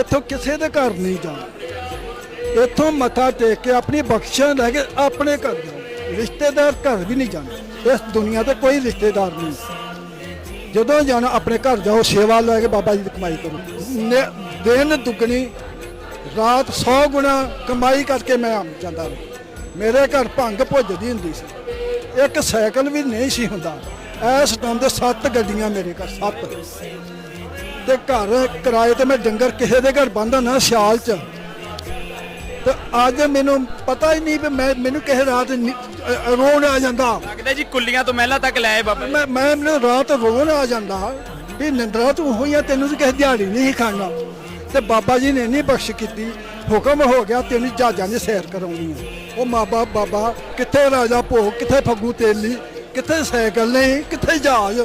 ਇੱਥੋਂ ਕਿਸੇ ਦੇ ਘਰ ਨਹੀਂ ਜਾਣਾ। ਇੱਥੋਂ ਮੱਥਾ ਟੇਕ ਕੇ ਆਪਣੀ ਬਖਸ਼ਾਂ ਲੈ ਕੇ ਆਪਣੇ ਘਰ ਜਾਓ। ਰਿਸ਼ਤੇਦਾਰ ਘਰ ਵੀ ਨਹੀਂ ਜਾਣਾ। ਇਸ ਦੁਨੀਆ ਤੇ ਕੋਈ ਰਿਸ਼ਤੇਦਾਰ ਨਹੀਂ। ਜਦੋਂ ਜਾਣਾ ਆਪਣੇ ਘਰ ਜਾਓ, ਸੇਵਾ ਲੈ ਕੇ ਬਾਬਾ ਜੀ ਦੀ ਕਮਾਈ ਕਰੋ। ਦਿਨ ਦੁੱਗਣੀ, ਰਾਤ 100 ਗੁਣਾ ਕਮਾਈ ਕਰਕੇ ਮੈਂ ਆਮ ਜਾਂਦਾ ਰਿਹਾ। ਮੇਰੇ ਘਰ ਭੰਗ ਭੁੱਜਦੀ ਹੁੰਦੀ ਸੀ। ਇੱਕ ਸਾਈਕਲ ਵੀ ਨਹੀਂ ਸੀ ਹੁੰਦਾ। ਇਸ ਟਾਈਮ ਤੇ ਸੱਤ ਗੱਡੀਆਂ ਮੇਰੇ ਘਰ, ਸੱਤ। ਤੇ ਘਰ ਕਿਰਾਏ ਤੇ ਮੈਂ ਡੰਗਰ ਕਿਸੇ ਦੇ ਘਰ ਬੰਦਾ ਨਾ ਸਿਆਲ ਚ। ਤੇ ਅੱਜ ਮੈਨੂੰ ਪਤਾ ਹੀ ਨਹੀਂ ਵੀ ਮੈਂ ਮੈਨੂੰ ਕਿਸੇ ਰਾਤ ਰੋਣ ਆ ਜਾਂਦਾ। ਲੱਗਦਾ ਜੀ ਕੁੱਲੀਆਂ ਤੋਂ ਮਹਿਲਾ ਤੱਕ ਲੈ ਬਾਬਾ। ਮੈਂ ਮੈਂ ਮੈਨੂੰ ਰਾਤ ਰੋਣ ਆ ਜਾਂਦਾ। ਵੀ ਨਿੰਦਰਾ ਤੂੰ ਹੋਈਆਂ ਤੈਨੂੰ ਤਾਂ ਕਿਸੇ ਦਿਹਾੜੀ ਨਹੀਂ ਖਾਣਾ। ਤੇ ਬਾਬਾ ਜੀ ਨੇ ਨਹੀਂ ਬਖਸ਼ ਕੀਤੀ ਹੁਕਮ ਹੋ ਗਿਆ ਤੈਨੂੰ ਜਹਾਜ਼ਾਂ ਦੀ ਸੈਰ ਕਰਾਉਣੀ ਹੈ ਉਹ ਮਾਬਾ ਬਾਬਾ ਕਿੱਥੇ ਰਾਜਾ ਭੋਗ ਕਿੱਥੇ ਫੱਗੂ ਤੇਲੀ ਕਿੱਥੇ ਸਾਈਕਲ ਨਹੀਂ ਕਿੱਥੇ ਜਹਾਜ਼?